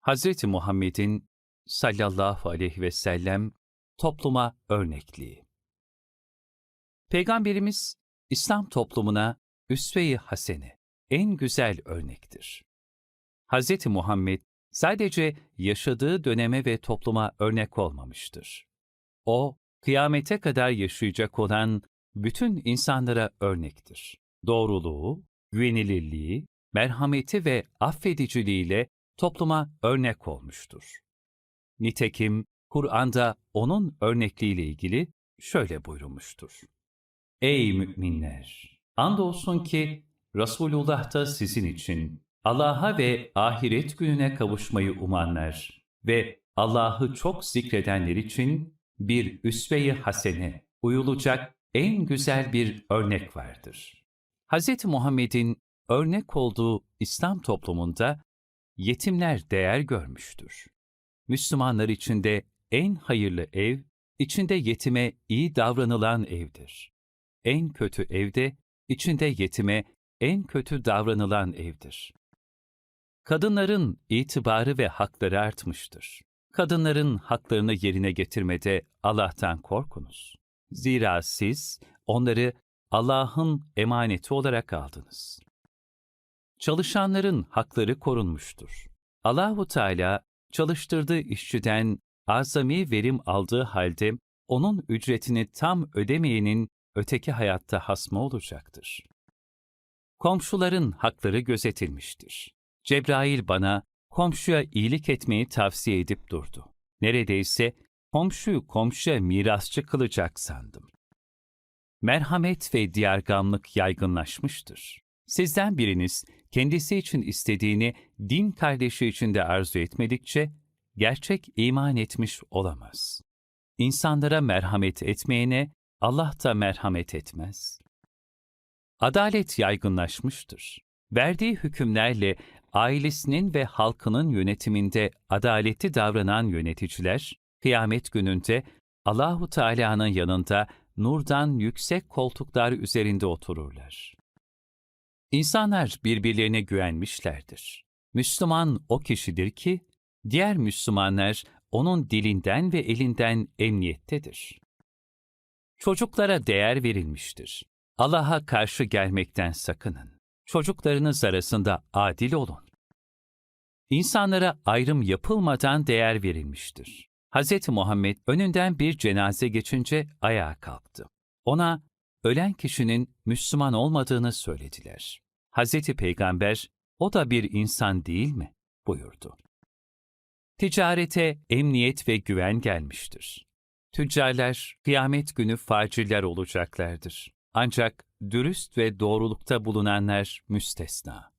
Hazreti Muhammed'in sallallahu aleyhi ve sellem topluma örnekliği. Peygamberimiz İslam toplumuna üsve-i hasene, en güzel örnektir. Hazreti Muhammed sadece yaşadığı döneme ve topluma örnek olmamıştır. O, kıyamete kadar yaşayacak olan bütün insanlara örnektir. Doğruluğu, güvenilirliği, merhameti ve affediciliğiyle topluma örnek olmuştur. Nitekim Kur'an'da onun örnekliğiyle ilgili şöyle buyurulmuştur. Ey müminler! Andolsun ki Resulullah da sizin için Allah'a ve ahiret gününe kavuşmayı umanlar ve Allah'ı çok zikredenler için bir üsve-i hasene, uyulacak en güzel bir örnek vardır. Hz. Muhammed'in örnek olduğu İslam toplumunda yetimler değer görmüştür. Müslümanlar için de en hayırlı ev, içinde yetime iyi davranılan evdir. En kötü evde, içinde yetime en kötü davranılan evdir. Kadınların itibarı ve hakları artmıştır. Kadınların haklarını yerine getirmede Allah'tan korkunuz. Zira siz onları Allah'ın emaneti olarak aldınız. Çalışanların hakları korunmuştur. Allahu Teala çalıştırdığı işçiden azami verim aldığı halde onun ücretini tam ödemeyenin öteki hayatta hasmı olacaktır. Komşuların hakları gözetilmiştir. Cebrail bana komşuya iyilik etmeyi tavsiye edip durdu. Neredeyse komşuyu komşuya mirasçı kılacak sandım. Merhamet ve diyargamlık yaygınlaşmıştır. Sizden biriniz kendisi için istediğini din kardeşi için de arzu etmedikçe gerçek iman etmiş olamaz. İnsanlara merhamet etmeyene Allah da merhamet etmez. Adalet yaygınlaşmıştır. Verdiği hükümlerle ailesinin ve halkının yönetiminde adaletli davranan yöneticiler, kıyamet gününde Allahu Teala'nın yanında nurdan yüksek koltuklar üzerinde otururlar. İnsanlar birbirlerine güvenmişlerdir. Müslüman o kişidir ki, diğer Müslümanlar onun dilinden ve elinden emniyettedir. Çocuklara değer verilmiştir. Allah'a karşı gelmekten sakının. Çocuklarınız arasında adil olun. İnsanlara ayrım yapılmadan değer verilmiştir. Hz. Muhammed önünden bir cenaze geçince ayağa kalktı. Ona ölen kişinin Müslüman olmadığını söylediler. Hz. Peygamber, o da bir insan değil mi? buyurdu. Ticarete emniyet ve güven gelmiştir. Tüccarlar kıyamet günü faciller olacaklardır. Ancak dürüst ve doğrulukta bulunanlar müstesna.